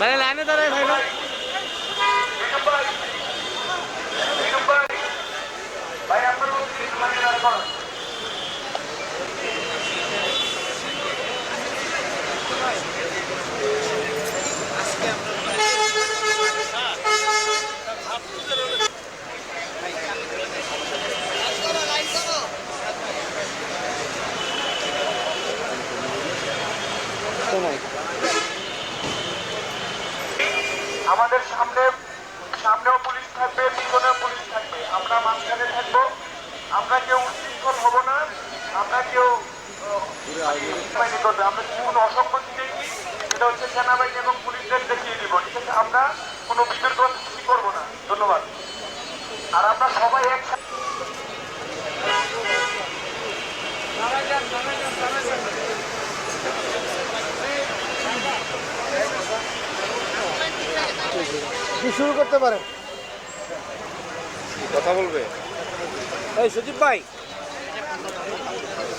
ভাই লাইনে দাঁড়ায় ভাই ভাই ভাই আপনার আমাদের সামনে, সামনেও পুলিশ থাকবে, পিছনেও পুলিশ থাকবে। আমরা মাঝখানে থাকব। আমরা কেউ উশৃঙ্খল হব না। আমরা কেউ বাহিনী করবে। আমরা কোনো অসঙ্গতি দেখি? সেটা হচ্ছে সেনাবাহিনী এবং পুলিশদের দেখিয়ে দিব। ঠিক আছে? আমরা কোনো বিতর্ক সৃষ্টি করব না। ধন্যবাদ। আর আমরা সবাই একসাথে শুরু করতে পারেন কথা বলবে? এই সজীব ভাই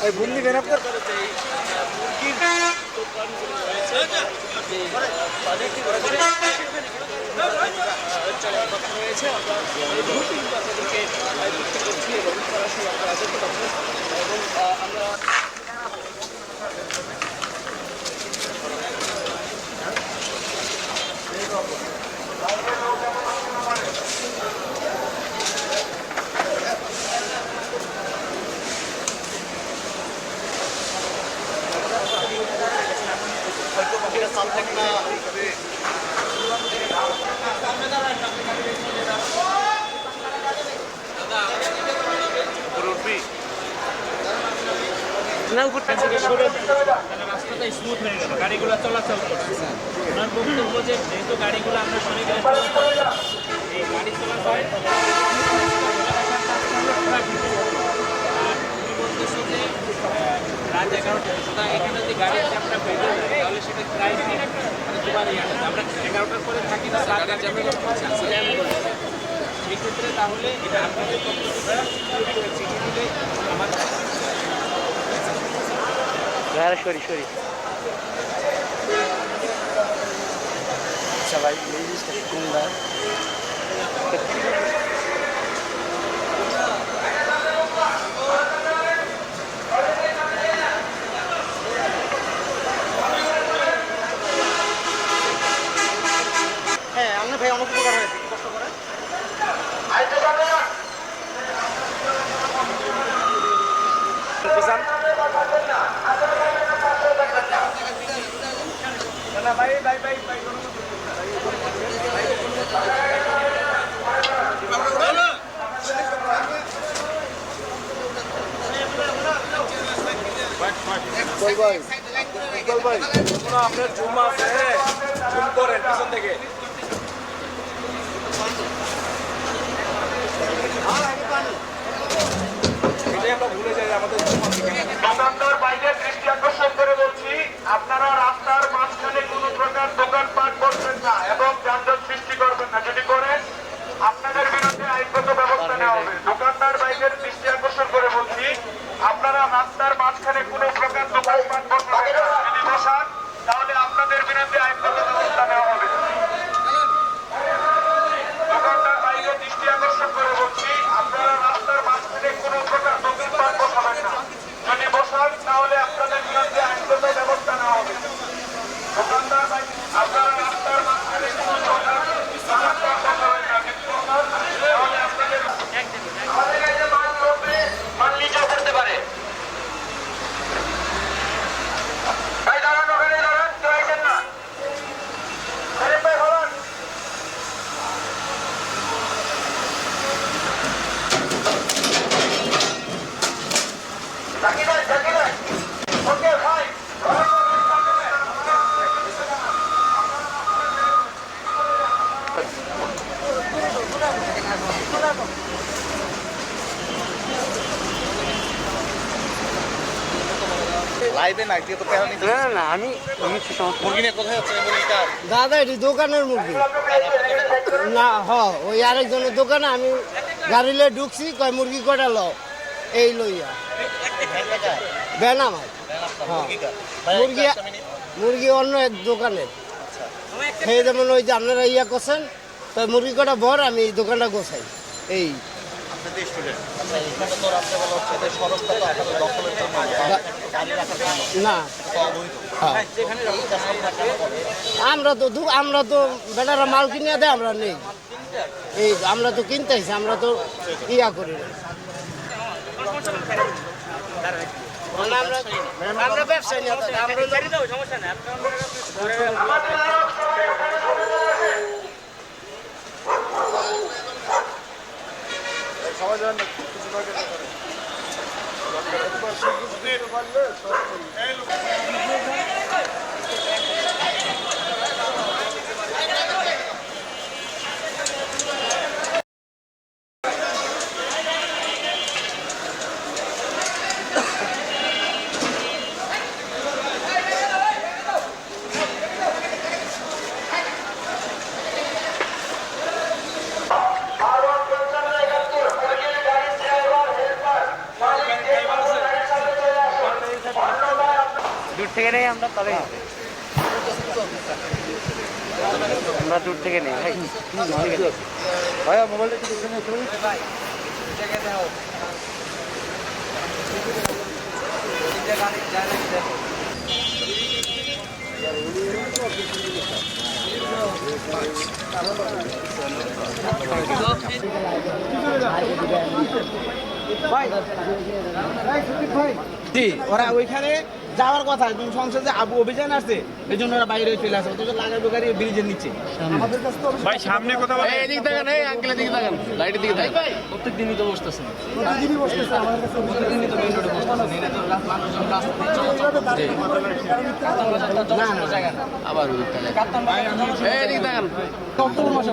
এই বুন্দি দেন আপনার না উপর থেকে সরে তাহলে রাস্তাটা স্মুথ হয়ে গেল গাড়িগুলো চলাচল করছে ওনার বক্তব্য যে যেহেতু গাড়িগুলো আমরা সরে গেলে চলাচল করছে, এই গাড়ি চলাচল রাত এগারোটা সুতরাং এখানে যদি গাড়ির চাপটা বেড়ে যায় তাহলে সেটা ক্রাইম মানে তোমার ইয়ে আছে। আমরা এগারোটার পরে থাকি না রাত জ্যামে জ্যাম করে সেক্ষেত্রে তাহলে এটা আপনাদের পক্ষ থেকে চিঠি দিলে আমাদের হ্যাঁ সরি সরি। আচ্ছা ভাই এই জিনিসটা কোন ভাই হ্যাঁ আমরা ভাই অনেক উপকার হয়েছে কষ্ট করে আইতে যাবে না বুঝান না ভাই ভাই ভাই ভাই আপনার জুম আছে? জুম করেন পিছন থেকে। আমরা ভুলে যাই আমাদের জুম বাইরে দৃষ্টি আকর্ষণ করে বলছি আপনারা প্রকার দোকানপাট করবেন না এবং যানজট সৃষ্টি করবেন না। যদি করেন আপনাদের বিরুদ্ধে আইনগত ব্যবস্থা নেওয়া হবে। দোকানদার বাইরের দৃষ্টি আকর্ষণ করে বলছি আপনারা রাস্তার মাঝখানে কোনো প্রকার দোকানপাট করবেন না। যদি বসান তাহলে আপনাদের বিরুদ্ধে আইনগত ব্যবস্থা নেওয়া হবে দোকানদার বাইরে দৃষ্টি আকর্ষণ করে বলছি আপনারা রাস্তার মাঝখানে কোনো প্রকার দোকানপাট বসাবেন না যদি বসান তাহলে আপনাদের বিরুদ্ধে আইনগত ব্যবস্থা নেওয়া হবে দোকানদার বাইরে আপনারা রাস্তার মাঝখানে কোনো প্রকার দোকানপাট বসাবেন না যদি বসান তাহলে আপনাদের আমাদের কাছে মাল চলবে মাল নিচেও করতে পারে ভাই দাঁড়ান ওখানে দাঁড়ান কেউ আইছেন না আরে ভাই হলান Aquí no hay, aquí no hay. Ok, fine. লাইভে নাই তো পেহার নিতে না না না আমি আমি মুরগি নিয়ে কোথায় হচ্ছে দাদা এটি দোকানের মুরগি। না হ ওই আরেকজনের দোকানে আমি গাড়ি লয়ে ঢুকছি কয় মুরগি কটা ল এই লইয়া। আমার। হ্যাঁ। মুরগি মুরগি অন্য এক দোকানের। খেয়ে যেমন ওই যে আপনারা ইয়া করছেন তো মুরগি কটা ভর আমি দোকানটা গোছাই। এই না হ্যাঁ। আমরা তো দু- আমরা তো বেটারা মাল কিনে দেয় আমরা নেই এই আমরা তো কিনতে আইছি, আমরা তো ইয়া করি না মানে আমরা আমরা ব্যবসায়ী না কিছু হলো- দূর থেকে নেই আমরা তবে আমরা দূর থেকে নেই ভাই ভাইয়া মোবাইলটা একটু। জি ওরা ওইখানে যাওয়ার কথা সংসদে অভিযান আছে এই জন্য ওরা বাইরে চলে আসে অথচ লাগাবে গাড়ি ব্রিজের নিচে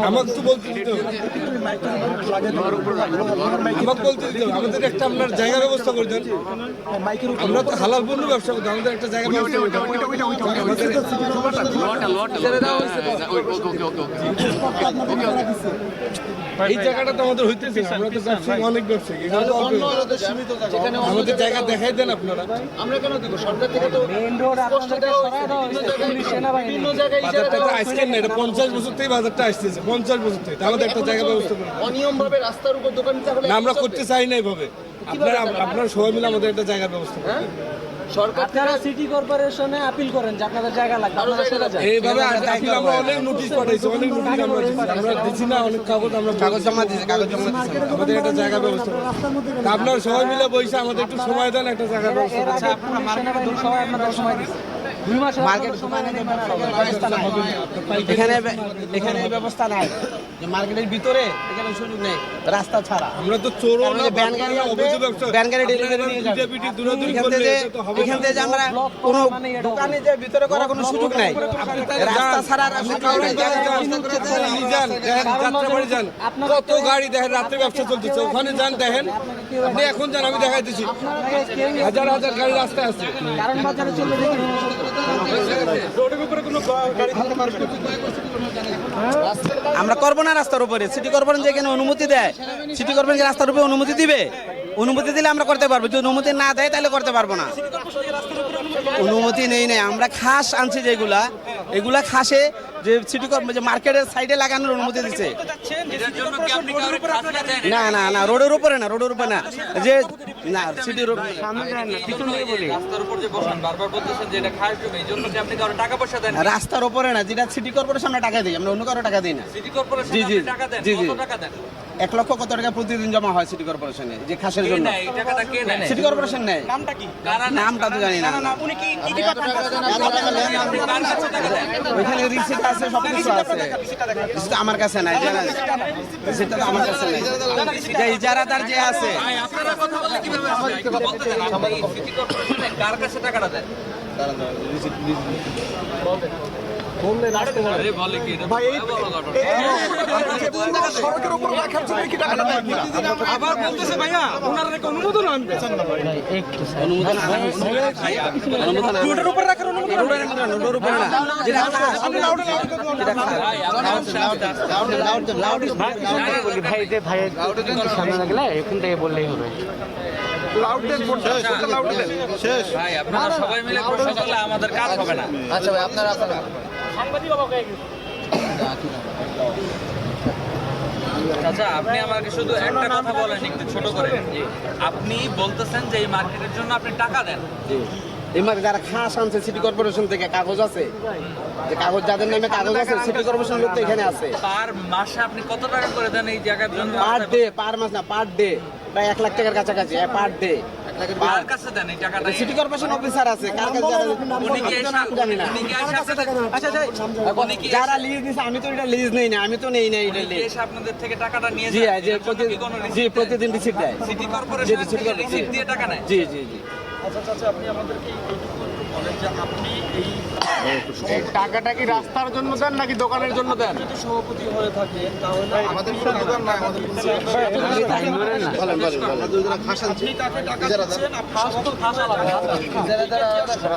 আমাকে তো বলতে দিতে হবে। আমাকে বলতে দিতে হবে। আমাদের একটা আপনার জায়গা ব্যবস্থা করে দেন আমরা তো হালাল পণ্য ব্যবসা করতে আমাদের একটা জায়গা ব্যবস্থা আমাদের- এই জায়গাটা তো আমাদের হইতেছে না। আমরা তো ব্যবসায়ী অনেক ব্যবসায়ী আমাদের জায়গা দেখাই দেন আপনারা। বাজারটা তো আজকে না এটা পঞ্চাশ বছর থেকে বাজারটা আসতেছে পঞ্চাশ বছর থেকে। আমাদের একটা জায়গা ব্যবস্থা অনিয়ম ভাবে রাস্তার উপর দোকান আমরা করতে চাই না এভাবে। আপনারা আপনারা সবাই মিলে আমাদের একটা জায়গা ব্যবস্থা করেন আপনারা সিটি কর্পোরেশনে আপিল করেন যে আপনাদের জায়গা লাগবে আপনারা সরে যান এইভাবে আপিল আমরা অনেক নোটিশ পাঠাইছি অনেক নোটিশ আমরা দিচ্ছি না অনেক কাগজ আমরা কাগজ জমা দিয়েছে কাগজ জমা দিয়েছে আমাদের একটা জায়গা ব্যবস্থা। আপনারা সবাই মিলে বসে আমাদের একটু সময় দেন একটা জায়গা ব্যবস্থা। আপনাদের সময় মার্কেট এখানে এখানে ব্যবস্থা নাই। যে মার্কেটের ভিতরে এখানে সুযোগ নেই রাস্তা ছাড়া। আমরা তো গাড়ি গাড়ি ডেলিভারি নিয়ে যাবে। এখান থেকে এখান থেকে আমরা কোনো দোকানে যে ভিতরে করার কোনো সুযোগ নাই। রাস্তা ছাড়া যাত্রাবাড়ি যান। কত গাড়ি দেখেন রাত্রে ব্যবসা চলতেছে ওখানে যান দেখেন। আপনি এখন যান আমি দেখাইতেছি হাজার হাজার গাড়ি রাস্তায় আছে। কারণ বাজারে চলে দেখি আমরা করব না। রাস্তার উপরে? সিটি কর্পোরেশন যেখানে অনুমতি দেয় সিটি কর্পোরেশন রাস্তার উপরে অনুমতি দিবে? অনুমতি দিলে আমরা করতে পারব, যদি অনুমতি না দেয় তাহলে করতে পারব না। অনুমতি নেই নেই। আমরা খাস আনছি যেগুলা, এগুলা খাসে যে সিটি কর্পোরেশন যে মার্কেটের সাইডে লাগানোর অনুমতি দিচ্ছে না না না রোডের উপরে না রোডের উপরে না যে না সিটির রাস্তার উপর যে বসান বারবার বলতেছেন যে এটা খাস জমি এই জন্য কি আপনি কারও টাকা পয়সা দেন রাস্তার উপরে না যেটা সিটি কর্পোরেশন আমরা টাকা দিই আমরা অন্য কারও টাকা দিই না সিটি কর্পোরেশন জি, জি, টাকা দেন জি, জি। কত টাকা দেন এক লক্ষ কত টাকা প্রতিদিন জমা হয় সিটি কর্পোরেশনে যে খাসের জন্য এই টাকাটা কে নেয় সিটি কর্পোরেশন নেয় নামটা কি কারা নামটা তো জানি না আপনি কার কাছে টাকা দেন ওইখানে রিসিট আছে সব কিছু আছে। সেটা আমার কাছে নাই জানা রিসিটটা তো আমার কাছে নাই। যে ইজারাদার যে আছে। আপনারা কথা বললে কীভাবে হয়? একটু বলতে দেন। আপনি সিটি কর্পোরেশনে কার কাছে টাকাটা দেন আরে কি এটা তো ভয়াবহ ঘটনা। আবার বলতেছে ভাইয়া ওনারা নাকি অনুমোদন আনবে অনুমোদন আনা হয়েছে। অনুমোদন আনা রোডের উপর রাখার অনুমোদন রোডের মধ্যে না, রোডের উপরে না যেটা খাস, যেটা খাস। ভাই, যে ভাই সামনে লাগলে এখান থেকে বললেই হবে ভাই আপনারা সবাই মিলে প্রশ্ন করলে আমাদের কাজ হবে না আচ্ছা ভাই আপনারা সাংবাদিক বাবা হয়ে গেছে। আচ্ছা আপনি আমাকে শুধু একটা কথা বলেন একটু ছোট করে। আপনি বলতেছেন যে এই মার্কেটের জন্য আপনি টাকা দেন। এই মার্কে যারা খাস আনছে সিটি কর্পোরেশন থেকে কাগজ আছে। যে কাগজ যাদের নামে কাগজ আছে সিটি কর্পোরেশন লোক তো এখানে আছে। পার মাসে আপনি কত টাকা করে দেন এই জায়গার জন্য? পার ডে পার মাস না পার ডে। প্রায় এক লাখ টাকার কাছাকাছি পার ডে। কার কাছে দেন এই টাকাটা সিটি কর্পোরেশন অফিসার আছে কার কাছে যারা- উনি কি জানি না উনি কি আচ্ছা উনি কি যারা লিজ দিছে আমি তো এটা লিজ নেই না আমি তো নেই না এটা লিজ আপনাদের থেকে টাকাটা নিয়ে জি যায়? যে এর জন্য প্রতি- কি কোনো জি প্রতিদিন রিসিট দেয়। সিটি জি, কর্পোরেশন জি, রিসিট দিয়ে টাকা নেয়? জি জি জি। টাকাটা কি রাস্তার জন্য দেন নাকি দোকানের জন্য দেন? সভাপতি হয়ে থাকে আমাদের দোকান আমাদের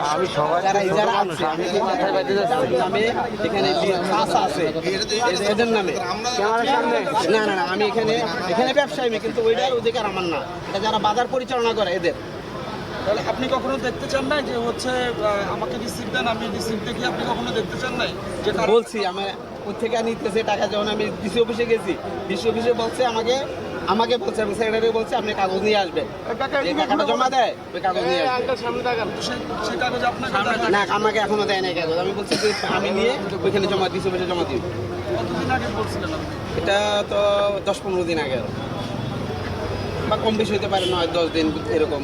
আমি সবাই এখানে আছে। এদের- এদের নামে। না না আমি এখানে এখানে ব্যবসায়ী কিন্তু ওইটার অধিকার আমার না। এটা যারা বাজার পরিচালনা করে এদের। তাহলে আপনি কখনো দেখতে চান না যে হচ্ছে আমাকে রিসিপ্ট দেন আমি রিসিপ্ট দেখি আপনি কখনো দেখতে চান নাই? যে কার- বলছি আমি ওর থেকে নিতেছে টাকা? যখন আমি ডিসি অফিসে গেছি ডিসি অফিসে বলছে আমাকে আমাকে বলছে এবং সেক্রেটারি বলছে আপনি কাগজ নিয়ে আসবেন। টাকাটা জমা দেয় ওই কাগজ নিয়ে আসবেন সে- সে কাগজ আপনাকে না আমাকে এখনও দেয় নাই কাগজ। আমি বলছি যে আমি নিয়ে ওইখানে জমা ডিসি অফিসে জমা দিব কতদিন আগে বলছিলেন আপনি? এটা তো দশ পনেরো দিন আগে। বা কম বেশি হতে পারে নয় দশ দিন এরকম।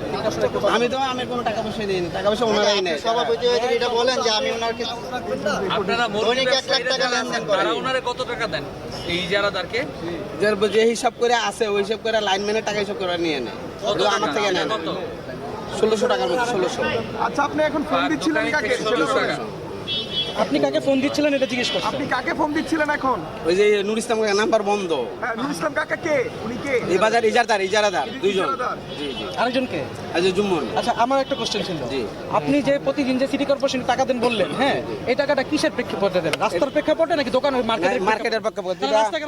আমি তো আমি কোনো টাকা পয়সা দিইনি টাকা পয়সা ওনারাই নেই সভাপতি এটা বলেন যে আমি ওনাকে আপনারা দৈনিক এক লাখ টাকা লেনদেন করেন। ওনারে কত টাকা দেন? এই ইজারাদারকে? যার যে হিসাব করে আছে ওই হিসাব করে লাইনম্যানের টাকা হিসাব করে নিয়ে নেয়? আমার থেকে নেয় কত? ষোলোশো টাকার মতো ষোলোশো। আচ্ছা আপনি এখন ফোন দিচ্ছিলেন কাকে? ষোলোশো টাকা। আপনি কাকে ফোন দিচ্ছিলেন এটা জিজ্ঞেস করছেন আপনি কাকে ফোন দিচ্ছিলেন এখন? ওই যে নুর ইসলাম কাকার নাম্বার বন্ধ। হ্যাঁ নুর ইসলাম কাকা কে? উনি কে? এই বাজার ইজারদার ইজারাদার দুইজন। জি জি। আরেকজনকে আজ জুম্মন। আচ্ছা আমার একটা কোশ্চেন ছিল। জি। আপনি যে প্রতিদিন যে সিটি কর্পোরেশন টাকা দেন বললেন হ্যাঁ এই টাকাটা কিসের প্রেক্ষাপটে দেন? রাস্তার প্রেক্ষাপটে নাকি দোকানের মার্কেটের মার্কেটের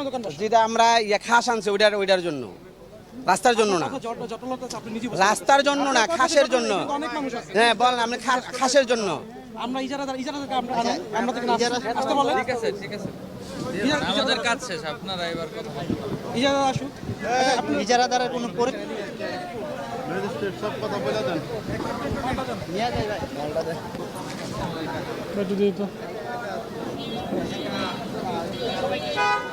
দোকান বসে? যেটা আমরা ইয়ে খাস আনছে ওইটার ওইটার জন্য। রাস্তার জন্য না। রাস্তার জন্য না খাসের জন্য। হ্যাঁ বল আপনি খাসের জন্য। আমরা ইজারাদার ইজারাদারকে আমরা আনেন, আমরা থেকে আসতে- আসতে বলেন। ঠিক আছে ঠিক আছে। আমাদের কাজ শেষ আপনারা এবার কথা বলুন। ইজারাদার আসুক ইজারাদারের কোনো পরি ম্যাজিস্ট্রেটে ধরেন চেপে যান বহিরাগত চেপে ভাই দেন, জয়েন্ট সেক্রেটারি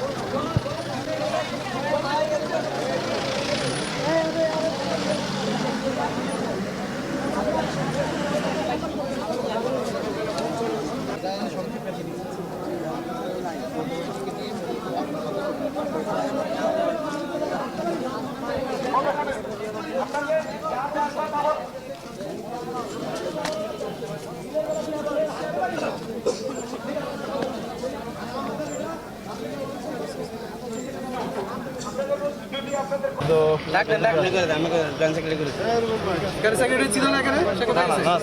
সেক্রেটারি ছিল না এখানে? সে কোথায় আছে? না,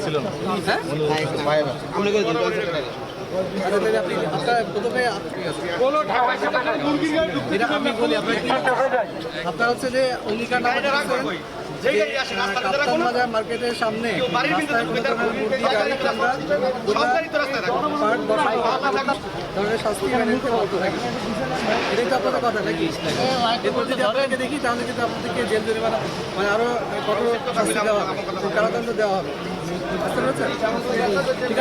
আপনি করে দিন আপনার হচ্ছে যে অঙ্গীকার মার্কেটের সামনে ধরনের শাস্তি মেনে নিতে বলতে থাকি এটাই তো আপনাদের কথা নাকি? এরপর যদি আপনাকে দেখি তাহলে কিন্তু আপনাদেরকে জেল জরিমানা মানে আরও কঠোর শাস্তি দেওয়া হবে। কারাদণ্ড দেওয়া হবে। ঠিক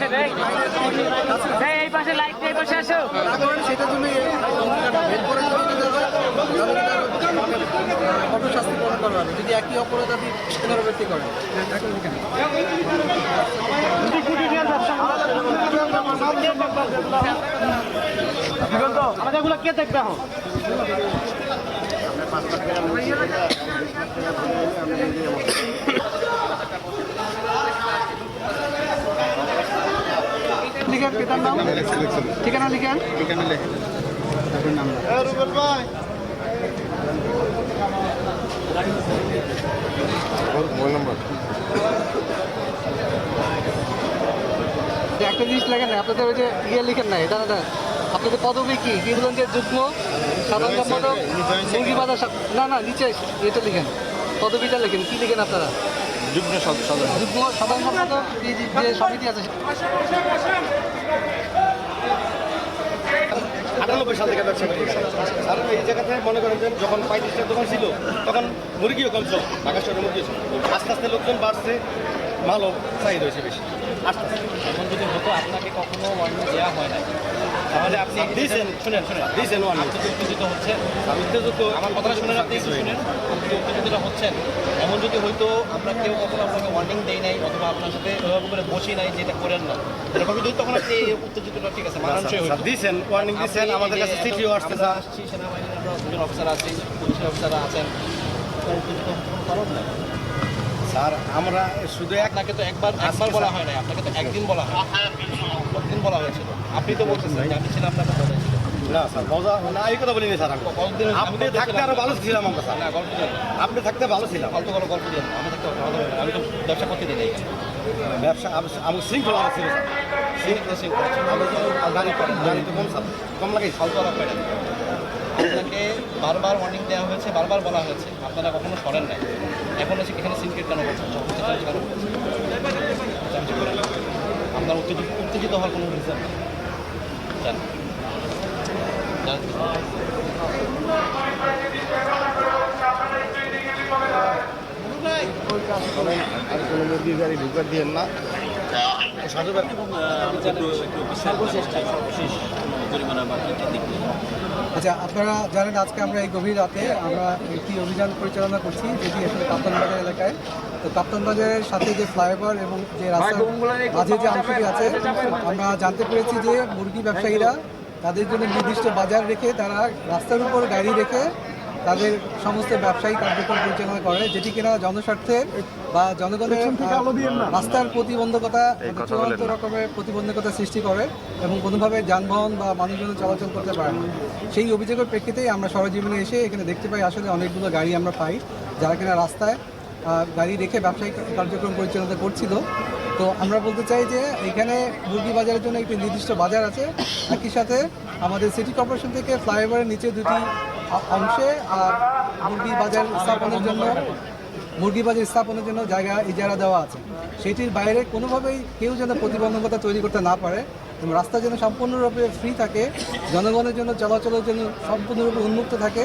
সেটা এই পাশে লাইট এই পাশে আসো সেটার জন্য ভেদ করে কঠোর যদি একই অপরাধী পুনরাবৃত্তি করে এখানে আমাদেরগুলো কে দেখবে এখন লিখেন পিতার নাম ঠিকানা লিখেন যে একটা জিনিস লেখেন না আপনাদের ওই যে ইয়ে লিখেন নাই এটা না আপনাদের পদবি কি? কি যে যুগ্ম সাধারণ সম্পাদক মুরগি বাজার না না নিচে এটা লিখেন। পদবিটা লিখেন কি লিখেন আপনারা? যুগ্ম যুগ্ম সাধারণ সম্পাদক যে- সমিতি আছে। আটানব্বই সাল থেকে ব্যবসা করি আর এই জায়গাতে মনে করেন যে যখন পঁয়ত্রিশটা দোকান ছিল তখন মুরগিও কম ছিল ঢাকা শহরে মুরগি ছিল। আস্তে আস্তে লোকজন বাড়ছে মালও চাহিদা হয়েছে বেশি। এখন যদি হতো আপনাকে কখনো ওয়ার্নিং দেওয়া হয় না তাহলে আপনি দিয়েছেন শুনেন শুনেন। দিয়েছেন ওয়ান আপনি উত্তেজিত হচ্ছেন উত্তেজিত আমার কথাটা শুনেন আপনি একটু শুনেন। আপনি উত্তেজিত হচ্ছেন এমন যদি হয়তো আমরা কেউ কখনো আপনাকে ওয়ার্নিং দেই নাই অথবা আপনার সাথে ওইভাবে করে বসি নাই যেটা করেন না। এরকম যদি তখন আপনি উত্তেজিতটা ঠিক আছে মানানসই দিয়েছেন ওয়ার্নিং দিয়েছেন আমাদের কাছে চিঠিও আসছে আমরা আসছি সেনাবাহিনীর আমরা দুজন অফিসার আছি পুলিশের অফিসার আছেন। উত্তেজিত হওয়ার কারণ নাই। স্যার আমরা শুধু এক আপনাকে তো একবার একবার বলা হয় নাই আপনাকে তো একদিন বলা হয়। কতদিন বলা হয়েছিল। আপনি তো বলছেন আমি ছিলাম আপনাকে বলেছিল না স্যার মজা না এই কথা বলিনি স্যার আপনি থাকতে আরও ভালো ছিলাম আমরা স্যার। গল্প আপনি থাকতে ভালো ছিলাম। ফালতু কোনো গল্প দিন আমি থাকতে না। আমি তো ব্যবসা করতে দিই ব্যবসা আমি- আমি শৃঙ্খলা ছিল স্যার। আমি তো গাড়ি গাড়ি কম স্যার। কম লাগে। ফালতু আলাপ না। বারবার ওয়ার্নিং দেওয়া হয়েছে বারবার বলা হয়েছে। আপনারা কখনো সরেন নাই। এখন এসে এখানে সিনক্রেট কেন করছেন? করেন। আপনার উত্তেজিত উত্তেজিত হওয়ার কোনো রিজন নেই। আর কোনো মুরগির গাড়ি ঢুকার দিয়েন না। আচ্ছা আপনারা জানেন আজকে আমরা এই গভীর রাতে আমরা একটি অভিযান পরিচালনা করছি যেটি আসলে কাপ্তান বাজার এলাকায়। তো কাপ্তান বাজারের সাথে যে ফ্লাইওভার এবং যে রাস্তার মাঝে যে অংশটি আছে আমরা জানতে পেরেছি যে মুরগি ব্যবসায়ীরা তাদের জন্য নির্দিষ্ট বাজার রেখে তারা রাস্তার উপর গাড়ি রেখে তাদের সমস্ত ব্যবসায়ী কার্যক্রম পরিচালনা করে যেটি কিনা জনস্বার্থে বা জনগণের রাস্তার প্রতিবন্ধকতা চূড়ান্ত রকমের প্রতিবন্ধকতা সৃষ্টি করে এবং কোনোভাবে যানবাহন বা মানুষজন চলাচল করতে পারে না। সেই অভিযোগের প্রেক্ষিতেই আমরা সরজীবনে এসে এখানে দেখতে পাই আসলে অনেকগুলো গাড়ি আমরা পাই যারা কিনা রাস্তায় গাড়ি রেখে ব্যবসায়িক কার্যক্রম পরিচালনা করছিল। তো আমরা বলতে চাই যে এখানে মুরগি বাজারের জন্য একটি নির্দিষ্ট বাজার আছে। একই সাথে আমাদের সিটি কর্পোরেশন থেকে ফ্লাইওভারের নিচে দুটি অংশে, আর মুরগি বাজার স্থাপনের জন্য, মুরগি বাজার স্থাপনের জন্য জায়গা ইজারা দেওয়া আছে। সেটির বাইরে কোনোভাবেই কেউ যেন প্রতিবন্ধকতা তৈরি করতে না পারে। এবং রাস্তা যেন সম্পূর্ণরূপে ফ্রি থাকে, জনগণের জন্য চলাচলের জন্য সম্পূর্ণরূপে উন্মুক্ত থাকে,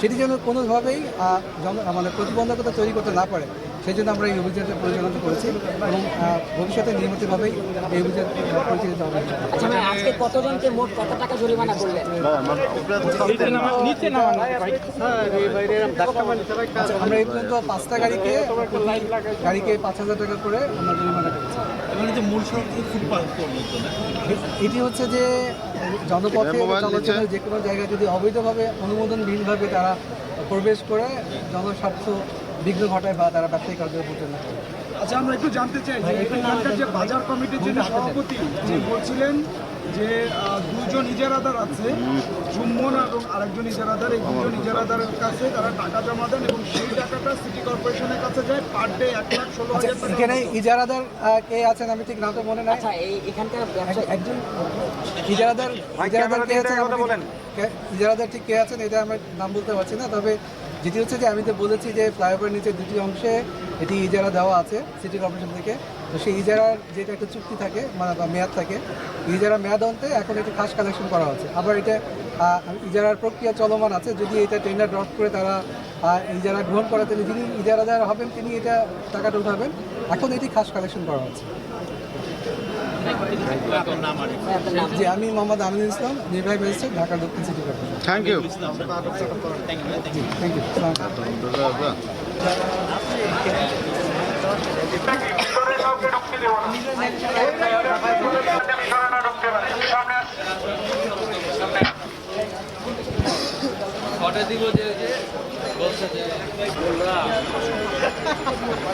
সেটি যেন কোনোভাবেই মানে প্রতিবন্ধকতা তৈরি করতে না পারে। সেই জন্য আমরা এই অভিযানটা পরিচালনা করেছি এবং ভবিষ্যতে নিয়মিতভাবেই এই অভিযান পরিচালিত হবে। আচ্ছা আজকে কতজনকে মোট কত টাকা জরিমানা করলেন? আচ্ছা, আমরা এই পর্যন্ত পাঁচটা গাড়িকে গাড়িকে পাঁচ হাজার টাকা করে আমরা জরিমানা করেছি। এটি হচ্ছে যে জনপথে চলাচলের যে কোনো জায়গায় যদি অবৈধভাবে অনুমোদনবিহীনভাবে তারা প্রবেশ করে জনস্বার্থ বিঘ্ন ঘটায় বা তারা ব্যবসায়িক কার্যক্রম পরিচালনা করে আচ্ছা আমরা একটু জানতে চাই যে এখানকার যে বাজার কমিটির যিনি সভাপতি তিনি বলছিলেন যে দুজন ইজারাদার আছে। চুম্বন এবং আরেকজন ইজারাদার এই দুজন ইজারাদারের কাছে তারা টাকা জমা দেন এবং সেই টাকাটা সিটি কর্পোরেশনের কাছে যায় পার ডে এক লাখ ষোলো আচ্ছা হাজার এখানে ইজারাদার আহ, কে আছেন আমি ঠিক নামটা মনে নাই। আচ্ছা এখানকার একজন ইজারাদার ইজারাদার কে আছেন বলেন। ইজারাদার ঠিক কে আছেন এটা আমার নাম বলতে পারছি না তবে যেটি হচ্ছে যে আমি তো বলেছি যে ফ্লাইওভার নিচে দুটি অংশে এটি ইজারা দেওয়া আছে সিটি কর্পোরেশন থেকে। তো সেই ইজারার যেটা একটা চুক্তি থাকে মানে বা মেয়াদ থাকে, ইজারা মেয়াদ অন্তে এখন এটি খাস কালেকশন করা হচ্ছে। আবার এটা ইজারার প্রক্রিয়া চলমান আছে, যদি এটা টেন্ডার ড্রপ করে তারা ইজারা গ্রহণ করে তাহলে যিনি ইজারাদার হবেন, তিনি এটা টাকাটা উঠাবেন। এখন এটি খাস কালেকশন করা হচ্ছে। জি আমি মোহাম্মদ আমিনুল ইসলাম নির্বাহী ম্যাজিস্ট্রেট ঢাকা দক্ষিণ city corporation. Thank you thank you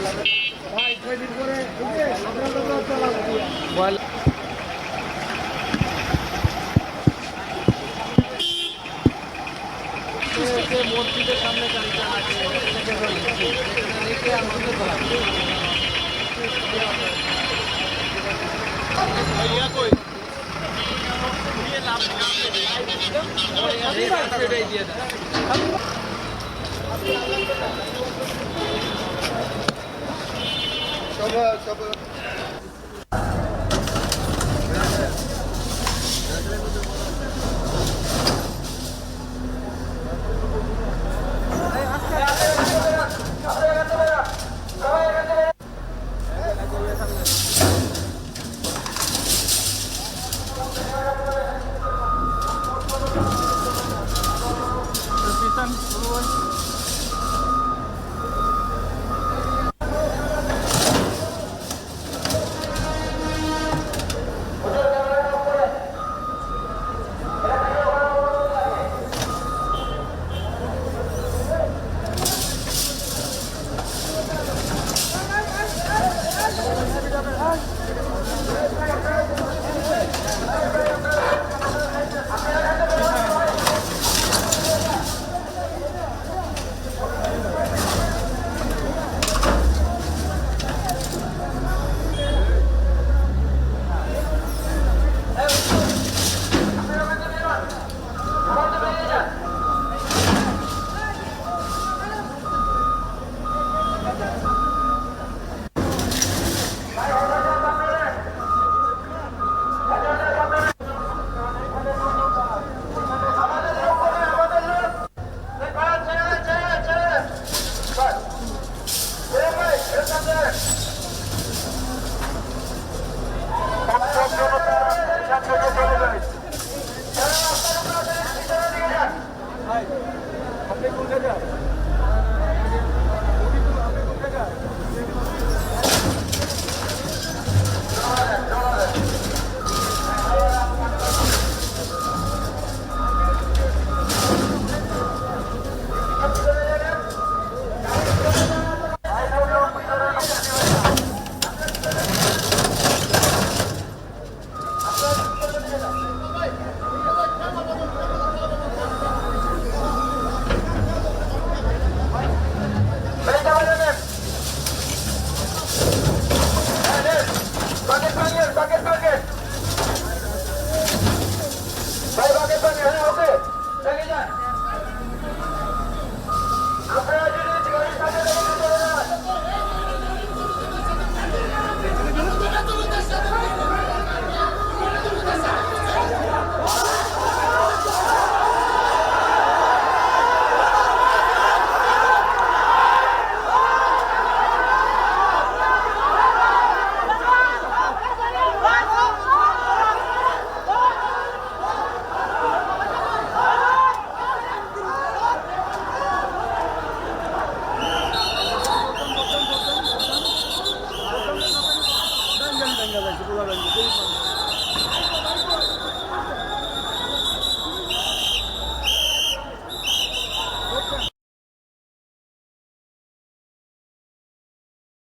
ভিতরে কাউকে ঢুকতে দেবো না ভিতরে না ঢুকতে পারে সামনে সামনে বাকেট